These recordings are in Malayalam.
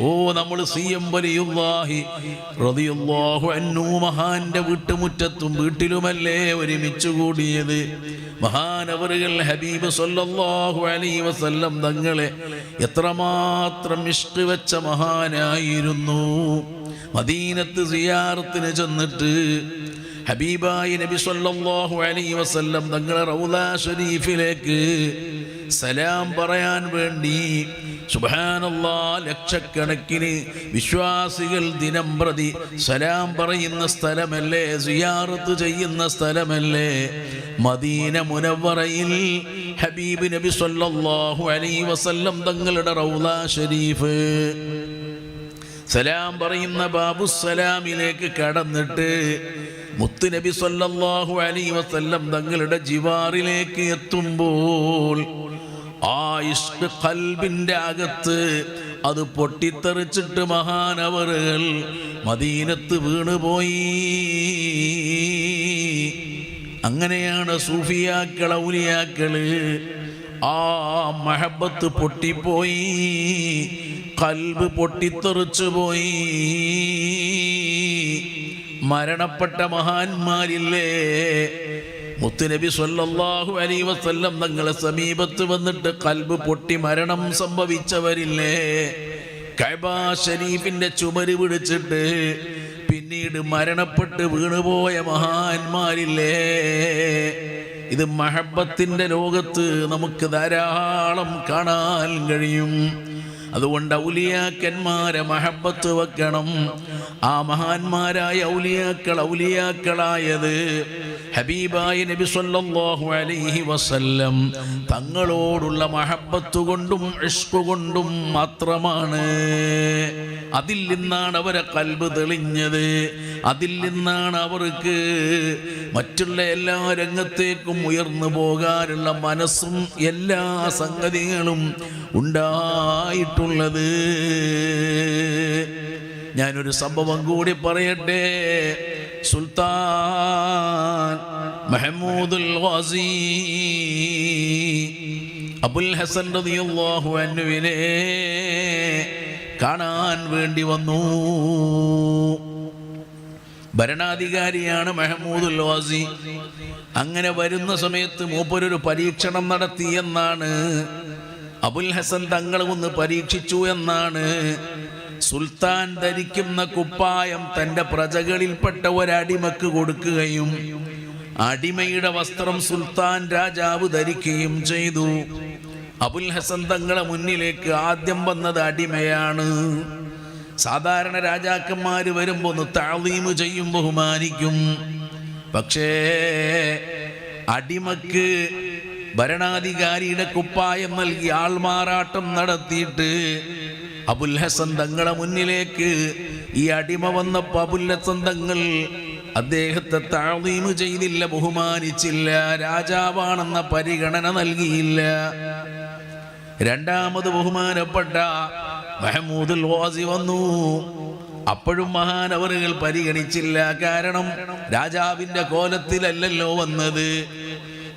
ഓ നമ്മൾ സി എം വലിയുല്ലാഹി റളിയല്ലാഹു അന്നു മഹാന്റെ വീട്ടുമുറ്റത്തും വീട്ടിലുമല്ലേ ഒരുമിച്ച് കൂടിയത്? മഹാനവറുകൾ ഹബീബ് സല്ലല്ലാഹു അലൈഹി വസല്ലം തങ്ങളെ എത്രമാത്രം ഇഷ്ട് വെച്ച മഹാനായിരുന്നു. മദീനത്ത് സിയാറത്തിന് ചെന്നിട്ട് ഹബീബായി നബി സല്ലല്ലാഹു അലൈഹി വസല്ലം തങ്ങളെ റൗദ ഷരീഫിലേക്ക് സലാം പറയാൻ വേണ്ടി സുബാനല്ലാ ലക്ഷക്കണക്കിന് വിശ്വാസികൾ ദിനം പ്രതി സലാം പറയുന്ന സ്ഥലമല്ലേ സിയാറത്ത് ചെയ്യുന്ന സ്ഥലമല്ലേ? മദീന മുനവറയിൽ ഹബീബ് നബി സല്ലല്ലാഹു അലൈഹി വസല്ലം തങ്ങളുടെ റൗള ഷരീഫ് സലാം പറയുന്ന ബാബുസലാമിലേക്ക് കടന്നിട്ട് മുത്തുനബി സല്ലല്ലാഹു അലൈഹി വസല്ലം തങ്ങളുടെ ജിവാറിലേക്ക് എത്തുമ്പോൾ ആ ഇഷ്ക് കൽബിന്റെ അകത്ത് അത് പൊട്ടിത്തെറിച്ചിട്ട് മഹാനവറുകൾ മദീനത്ത് വീണുപോയി. അങ്ങനെയാണ് സൂഫിയാക്കൾ ഔലിയാക്കൾ ആ മഹബത്ത് പൊട്ടിപ്പോയി കൽബ് പൊട്ടിത്തെറിച്ചു പോയി. മരണപ്പെട്ട മഹാന്മാരില്ലേ? മുത്തുനബി സ്വല്ലാഹു അലൈഹി വസ്ല്ലം തങ്ങളെ സമീപത്ത് വന്നിട്ട് കൽബ് പൊട്ടി മരണം സംഭവിച്ചവരില്ലേ? കൈബ ഷരീഫിന്റെ ചുമര് പിടിച്ചിട്ട് പിന്നീട് മരണപ്പെട്ട് വീണുപോയ മഹാന്മാരില്ലേ? ഇത് മഹബത്തിന്റെ ലോകത്ത് നമുക്ക് ധാരാളം കാണാൻ കഴിയും. അതുകൊണ്ട് ഔലിയാക്കന്മാരെ മഹബത്ത് വെക്കണം. ആ മഹാന്മാരായ ഔലിയാക്കൾ ഔലിയാക്കളായത് ഹബീബായ നബി സല്ലല്ലാഹു അലൈഹി വസല്ലം. തങ്ങളോടുള്ള മഹബത്ത് കൊണ്ടും ഇഷ്കു കൊണ്ടും മാത്രമാണ്. അതിൽ നിന്നാണ് അവരെ കൽബ് തെളിഞ്ഞത്. അതിൽ നിന്നാണ് അവർക്ക് മറ്റുള്ള എല്ലാ രംഗത്തേക്കും ഉയർന്നു പോകാനുള്ള മനസ്സും എല്ലാ സംഗതികളും ഉണ്ടായിട്ടുള്ളത് ഞാനൊരു സംഭവം കൂടി പറയട്ടെ. സുൽത്താൻ മെഹമൂദുൽ വാസി അബുൽ ഹസൻ റളിയല്ലാഹു അൻഹുവിനെ കാണാൻ വേണ്ടി വന്നു. ഭരണാധികാരിയാണ് മെഹമൂദുൽ വാസി അങ്ങനെ വരുന്ന സമയത്ത് മൂപ്പരൊരു പരീക്ഷണം നടത്തി എന്നാണ് അബുൽ ഹസൻ തങ്ങൾ ഒന്ന് പരീക്ഷിച്ചു എന്നാണ്. സുൽത്താൻ ധരിക്കുന്ന കുപ്പായം തന്റെ പ്രജകളിൽപ്പെട്ട ഒരടിമക്ക് കൊടുക്കുകയും അടിമയുടെ വസ്ത്രം സുൽത്താൻ രാജാവ് ധരിക്കുകയും ചെയ്തു. അബുൽ ഹസൻ തങ്ങളെ മുന്നിലേക്ക് ആദ്യം വന്നത് അടിമയാണ്. സാധാരണ രാജാക്കന്മാർ വരുമ്പോൾ ഒന്ന് താളീമ് ചെയ്യും ബഹുമാനിക്കും. പക്ഷേ അടിമക്ക് ഭരണാധികാരിയുടെ കുപ്പായം നൽകി ആൾമാറാട്ടം നടത്തിയിട്ട് അബുൽ ഹസൻ തങ്ങളെ മുന്നിലേക്ക് ഈ അടിമ വന്നപ്പോ അബുൽ ഹസൻ തങ്ങൾ അദ്ദേഹത്തെ താഴ്ന്നീമ് ചെയ്തില്ല ബഹുമാനിച്ചില്ല രാജാവാണെന്ന പരിഗണന നൽകിയില്ല. രണ്ടാമത് ബഹുമാനപ്പെട്ട മെഹമൂദുൽ വാസി വന്നു. അപ്പോഴും മഹാനവറുകൾ പരിഗണിച്ചില്ല. കാരണം രാജാവിന്റെ കോലത്തിലല്ലല്ലോ വന്നത്.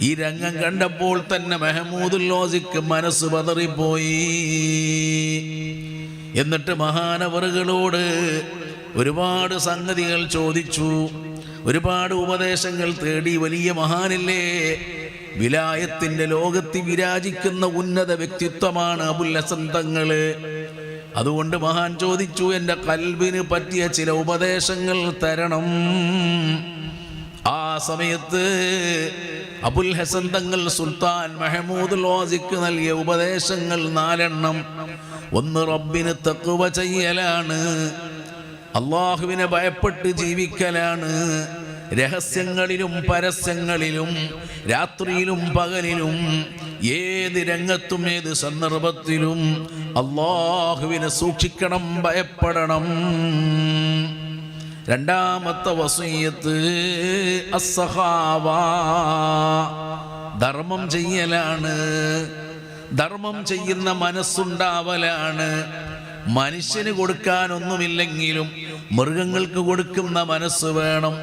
ഈ രംഗം കണ്ടപ്പോൾ തന്നെ മെഹമൂദുൽ ലോസിക്ക് മനസ്സ് പതറിപ്പോയി. എന്നിട്ട് മഹാനവറുകളോട് ഒരുപാട് സംഗതികൾ ചോദിച്ചു. ഒരുപാട് ഉപദേശങ്ങൾ തേടി വലിയ മഹാനില്ലേ വിലായത്തിന്റെ ലോകത്ത് വിരാജിക്കുന്ന ഉന്നത വ്യക്തിത്വമാണ് അബുൽ അതുകൊണ്ട് മഹാൻ ചോദിച്ചു എന്റെ കൽബിന് പറ്റിയ ചില ഉപദേശങ്ങൾ തരണം. ആ സമയത്ത് അബുൽ ഹസൻ തങ്ങൾ സുൽത്താൻ മെഹമൂദ് ലോസിക്ക് നൽകിയ ഉപദേശങ്ങൾ നാലെണ്ണം. ഒന്ന് റബ്ബിന് തക്കുവ ചെയ്യലാണ് അള്ളാഹുവിനെ ഭയപ്പെട്ട് ജീവിക്കലാണ് രഹസ്യങ്ങളിലും പരസ്യങ്ങളിലും രാത്രിയിലും പകലിലും ഏത് രംഗത്തും ഏത് സന്ദർഭത്തിലും അള്ളാഹുവിനെ സൂക്ഷിക്കണം ഭയപ്പെടണം. രണ്ടാമത്തെ വസീയത്ത് ധർമ്മം ചെയ്യലാണ്. ധർമ്മം ചെയ്യുന്ന മനസ്സുണ്ടാവലാണ്. മനുഷ്യന് കൊടുക്കാനൊന്നുമില്ലെങ്കിലും മൃഗങ്ങൾക്ക് കൊടുക്കുന്ന മനസ്സ് വേണം.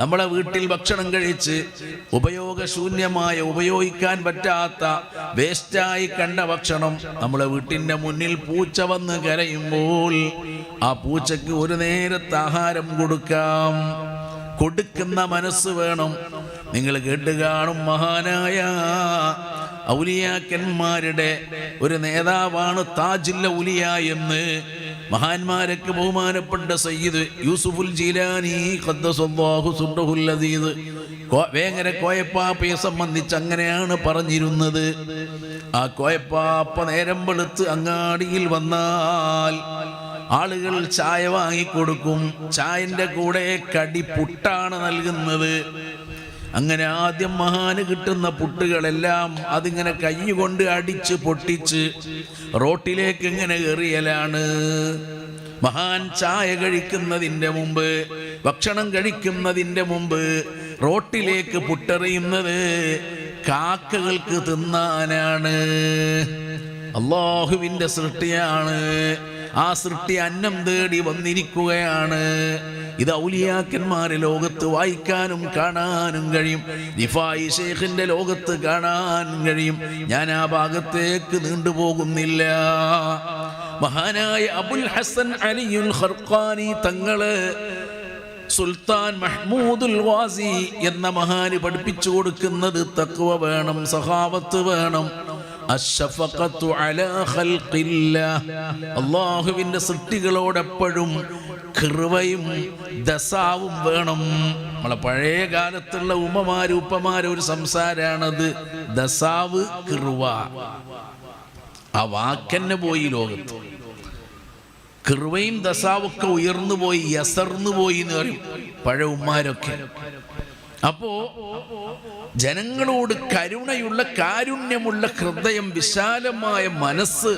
നമ്മളെ വീട്ടിൽ ഭക്ഷണം കഴിച്ച് ഉപയോഗശൂന്യമായ ഉപയോഗിക്കാൻ പറ്റാത്ത വേസ്റ്റായി കണ്ട ഭക്ഷണം നമ്മളെ വീട്ടിന്റെ മുന്നിൽ പൂച്ച വന്ന് കരയുമ്പോൾ ആ പൂച്ചയ്ക്ക് ഒരു നേരത്തെ ആഹാരം കൊടുക്കാം. കൊടുക്കുന്ന മനസ്സ് വേണം. നിങ്ങൾ കേട്ട് കാണും മഹാനായ ഔലിയാക്കന്മാരുടെ ഒരു നേതാവാണ് താജില്ല ഉലിയ എന്ന്. മഹാന്മാരൊക്കെ ബഹുമാനപ്പെട്ട സയ്യിദ് യൂസുഫുൽ ജീലാനി അസീസ് വേങ്ങര കോയപ്പാപ്പയെ സംബന്ധിച്ച് അങ്ങനെയാണ് പറഞ്ഞിരുന്നത്. ആ കോയപ്പാപ്പ നേരം വെളുത്ത് അങ്ങാടിയിൽ വന്നാൽ ആളുകൾ ചായ വാങ്ങിക്കൊടുക്കും. ചായന്റെ കൂടെ കടി പുട്ടാണ് നൽകുന്നത്. അങ്ങനെ ആദ്യം മഹാന് കിട്ടുന്ന പുട്ടുകളെല്ലാം അതിങ്ങനെ കൈകൊണ്ട് അടിച്ച് പൊട്ടിച്ച് റോട്ടിലേക്ക് ഇങ്ങനെ എറിയലാണ്. മഹാൻ ചായ കഴിക്കുന്നതിന്റെ മുമ്പ് ഭക്ഷണം കഴിക്കുന്നതിന്റെ മുമ്പ് റോട്ടിലേക്ക് പുട്ടെറിയുന്നത് കാക്കകൾക്ക് തിന്നാനാണ്. അള്ളാഹുവിന്റെ സൃഷ്ടിയാണ്. ആ സൃഷ്ടി അന്നം തേടി വന്നിരിക്കുകയാണ്. ഇത് ഔലിയാക്കന്മാരെ ലോകത്ത് വായിക്കാനും കാണാനും കഴിയും. ദിഫായി ഷേഖിന്റെ ലോകത്ത് കാണാനും കഴിയും. ഞാൻ ആ ഭാഗത്തേക്ക് നീണ്ടുപോകുന്നില്ല. മഹാനായ അബുൽ ഹസൻ അലിയുൽ ഖർഖാനി തങ്ങൾ സുൽത്താൻ മഹ്മൂദുൽ വാസി എന്ന മഹാന് പഠിപ്പിച്ചു കൊടുക്കുന്നത് തക്വ വേണം സഹാവത്ത് വേണം. അള്ളാഹുവിന്റെ സൃഷ്ടികളോടെപ്പോഴും കൃവയും ദസാവും വേണം. നമ്മളെ പഴയ കാലത്തുള്ള ഉമ്മമാര് ഉപ്പമാര് ഒരു സംസാരാണത് ദസാവ് കൃവ ആ വാക്കന്നെ പോയി ലോകത്ത്. കൃവയും ദസാവൊക്കെ ഉയർന്നു പോയി യസർന്നു പോയി എന്ന് പറയും പഴയ ഉമ്മാരൊക്കെ. അപ്പോ ജനങ്ങളോട് കരുണയുള്ള കാരുണ്യമുള്ള ഹൃദയം വിശാലമായ മനസ്സ്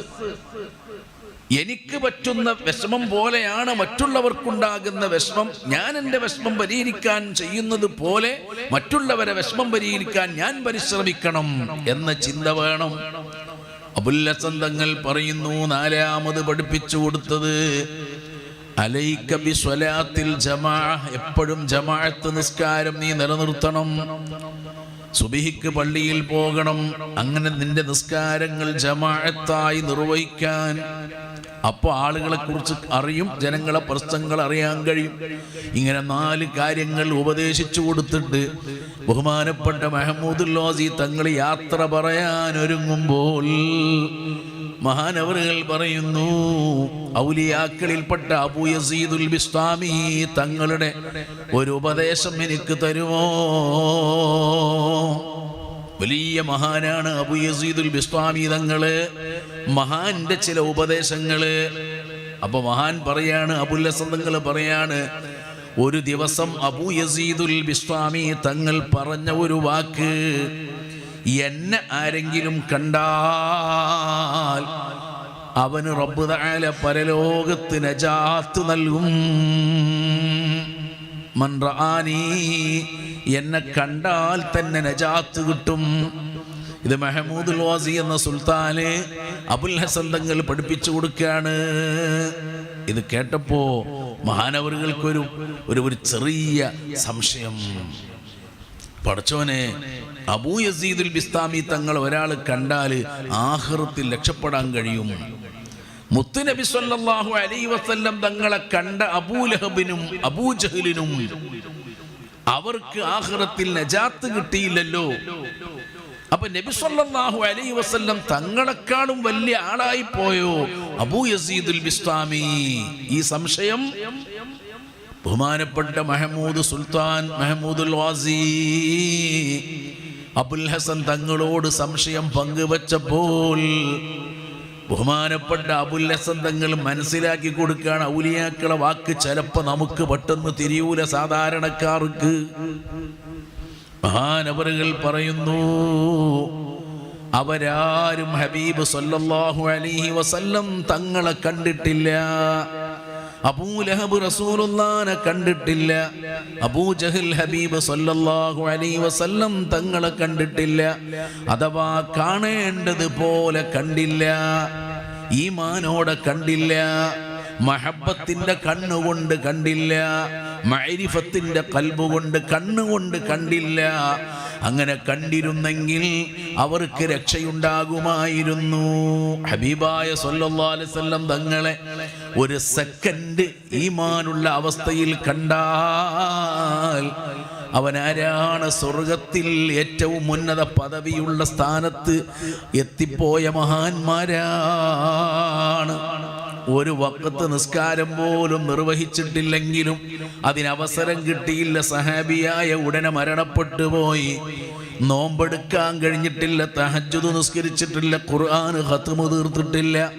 എനിക്ക് പറ്റുന്ന വിഷമം പോലെയാണ് മറ്റുള്ളവർക്കുണ്ടാകുന്ന വിഷമം. ഞാൻ എന്റെ വിഷമം പരിഹരിക്കാൻ ചെയ്യുന്നത് പോലെ മറ്റുള്ളവരെ വിഷമം പരിഹരിക്കാൻ ഞാൻ പരിശ്രമിക്കണം എന്ന ചിന്ത വേണം. അബുല്ലസന്തങ്ങൾ പറയുന്നു നാലാമത് പഠിപ്പിച്ചു കൊടുത്തത് അലൈക്ക ബിസ്വലാത്തിൽ ജമാ എപ്പോഴും ജമാഅത്ത് നിസ്കാരം നീ നിലനിർത്തണം. സുബിഹിക്ക് പള്ളിയിൽ പോകണം. അങ്ങനെ നിന്റെ നിസ്കാരങ്ങൾ ജമാഅത്തായി നിർവഹിക്കാൻ. അപ്പോൾ ആളുകളെ കുറിച്ച് അറിയും ജനങ്ങളെ പ്രശ്നങ്ങൾ അറിയാൻ കഴിയും. ഇങ്ങനെ നാല് കാര്യങ്ങൾ ഉപദേശിച്ചു കൊടുത്തിട്ട് ബഹുമാനപ്പെട്ട മെഹമ്മൂദുല്ലോസി തങ്ങൾ യാത്ര പറയാൻ ഒരുങ്ങുമ്പോൾ മഹാനവറുകൾ പറയുന്നു ഔലിയാക്കളിൽപ്പെട്ട അബൂ യസീദുൽ ബിസ്താമി തങ്ങളുടെ ഒരു ഉപദേശം എനിക്ക് തരുമോ? വലിയ മഹാനാണ് അബൂ യസീദുൽ ബിസ്താമി തങ്ങൾ മഹാന്റെ ചില ഉപദേശങ്ങൾ. അപ്പൊ മഹാൻ പറയാണ് അബുല്ലസന്തങ്ങൾ പറയാണ് ഒരു ദിവസം അബൂ യസീദുൽ ബിസ്വാമി തങ്ങൾ പറഞ്ഞ ഒരു വാക്ക് എന്നെ ആരെങ്കിലും കണ്ടാൽ അവന് തആല പരലോകത്ത് നജാത്ത് നൽകും. മൻ റആനി എന്നെ കണ്ടാൽ തന്നെ നജാത്ത് കിട്ടും. ഇത് മെഹമൂദുൽ വാസി എന്ന സുൽത്താന് അബുൽ ഹസൻ തങ്ങൾ പഠിപ്പിച്ചു കൊടുക്കുകയാണ്. ഇത് കേട്ടപ്പോ മഹാനവറുകൾക്കൊരു ഒരു ഒരു ചെറിയ സംശയം. പടച്ചോനെ അബൂ യസീദുൽ ബിസ്താമി തങ്ങൾ ഒരാൾ കണ്ടാൽ ആഹൃത്തിൽ രക്ഷപ്പെടാൻ കഴിയും. മുത്തുനബി സല്ലാഹു അലൈഹി വസല്ലം തങ്ങളെ കണ്ട അബൂലഹബിനും അബൂജഹലിനും അവർക്ക് ആഹ്റത്തിൽ നജാത്ത് കിട്ടിയില്ലല്ലോ. അപ്പൊ നബി സല്ലാഹു അലൈ വസ്ല്ലം തങ്ങളെക്കാളും വലിയ ആളായി പോയോ അബൂ യസീദുൽ ബിസ്താമി? ഈ സംശയം? ബഹുമാനപ്പെട്ട മെഹമൂദ് സുൽത്താൻ മെഹമൂദുൽ വാസി. അബുൽ ഹസൻ തങ്ങളോട് സംശയം പങ്കുവച്ചപ്പോൾ ബഹുമാനപ്പെട്ട അബുൽ ഹസൻ തങ്ങൾ മനസ്സിലാക്കി കൊടുക്കുകയാണ് ഔലിയാക്കളെ വാക്ക് ചിലപ്പോൾ നമുക്ക് പെട്ടെന്ന് തിരിയൂല സാധാരണക്കാർക്ക്. മഹാനവറുകൾ പറയുന്നു അവരാരും ഹബീബ് സല്ലല്ലാഹു അലൈഹി വസല്ലം തങ്ങളെ കണ്ടിട്ടില്ല. അബൂലഹബ് റസൂലുള്ളാനെ കണ്ടിട്ടില്ല. അബൂ അബൂജഹൽ ഹബീബ് സല്ലല്ലാഹു അലൈഹി വസല്ലം തങ്ങളെ കണ്ടിട്ടില്ല. അഥവാ കാണേണ്ടത് പോലെ കണ്ടില്ല. ഈമാനോടെ കണ്ടില്ല. മഹബത്തിന്റെ കണ്ണുകൊണ്ട് കണ്ടില്ല. മൈരിഫത്തിന്റെ കൽബുകൊണ്ട് കണ്ണുകൊണ്ട് കണ്ടില്ല. അങ്ങനെ കണ്ടിരുന്നെങ്കിൽ അവർക്ക് രക്ഷയുണ്ടാകുമായിരുന്നു. ഹബീബായ വസല്ലം തങ്ങളെ ഒരു സെക്കൻഡ് ഈമാനുള്ള അവസ്ഥയിൽ കണ്ടാൽ അവനാരാണ് സ്വർഗത്തിൽ ഏറ്റവും ഉന്നത പദവിയുള്ള സ്ഥാനത്ത് എത്തിപ്പോയ മഹാന്മാരാണ്. ഒരു വക്കത്ത് നിസ്കാരം പോലും നിർവഹിച്ചിട്ടില്ലെങ്കിലും അതിനവസരം കിട്ടിയില്ല. സഹാബിയായ ഉടനെ മരണപ്പെട്ടു പോയി. നോമ്പെടുക്കാൻ കഴിഞ്ഞിട്ടില്ല തഹജ്ജുദ് നിസ്കരിച്ചിട്ടില്ല ഖുർആൻ ഖത്മു തീർത്തിട്ടില്ല.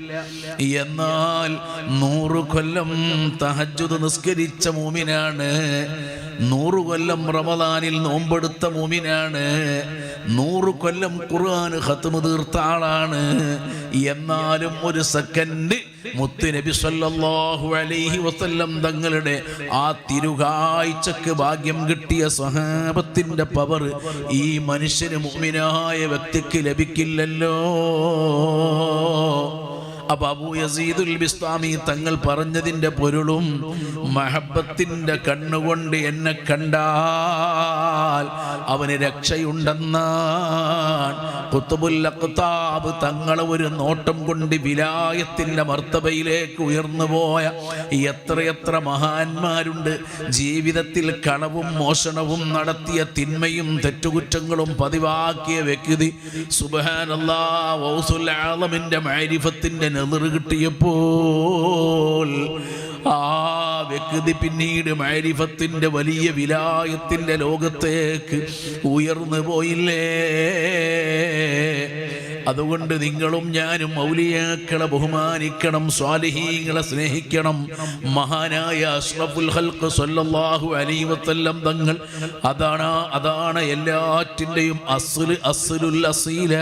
എന്നാൽ നൂറ് കൊല്ലം തഹജ്ജുദ് നിസ്കരിച്ച മൂമിനാണ്. നൂറ് കൊല്ലം റമദാനിൽ നോമ്പെടുത്ത മൂമിനാണ്. നൂറ് കൊല്ലം ഖുർആൻ ഖത്മു തീർത്ത ആളാണ്. എന്നാലും ഒരു സെക്കൻഡ് മുത്തുനബി സല്ലല്ലാഹു അലൈഹി വസല്ലം തങ്ങളുടെ ആ തിരുകാഴ്ചക്ക് ഭാഗ്യം കിട്ടിയ സ്വഹാബത്തിന്റെ പവർ ഈ മനുഷ്യന് മുഅ്മിനായ വ്യക്തിക്ക് ലഭിക്കില്ലല്ലോ. അബൂ യസീദുൽ ബിസ്താമി തങ്ങൾ പറഞ്ഞതിന്റെ പൊരുളും മഹബത്തിന്റെ കണ്ണുകൊണ്ട് എന്നെ കണ്ടാൽ അവന് രക്ഷയുണ്ടെന്നാണ്. കുത്തുബുൽ തങ്ങളെ ഒരു നോട്ടം കൊണ്ട് വിലായത്തിന്റെ മർത്തബയിലേക്ക് ഉയർന്നു പോയ എത്രയെത്ര മഹാന്മാരുണ്ട്. ജീവിതത്തിൽ കളവും മോഷണവും നടത്തിയ തിന്മയും തെറ്റുകുറ്റങ്ങളും പതിവാക്കിയ വ്യക്തി. സുബഹാനല്ലാ വൗസുൽ ആലമിന്റെ മാരിഫത്തിന്റെ നെതിറ് കിട്ടിയപ്പോൾ ആ വ്യക്തി പിന്നീട് മാരിഫത്തിന്റെ വലിയ വിലായത്തിന്റെ ലോകത്തേക്ക് ഉയർന്നു പോയില്ലേ? അതുകൊണ്ട് നിങ്ങളും ഞാനും മൗലിയാക്കളെ ബഹുമാനിക്കണം സ്വാലിഹീങ്ങളെ സ്നേഹിക്കണം. മഹാനായ അഷ്റഫുൽ ഹൽക്ക് സല്ലല്ലാഹു അലൈഹി വസല്ലം തങ്ങൾ അതാണ് അതാണ് എല്ലാറ്റിന്റെയും അസുൽ അസുലുൽ അസീല.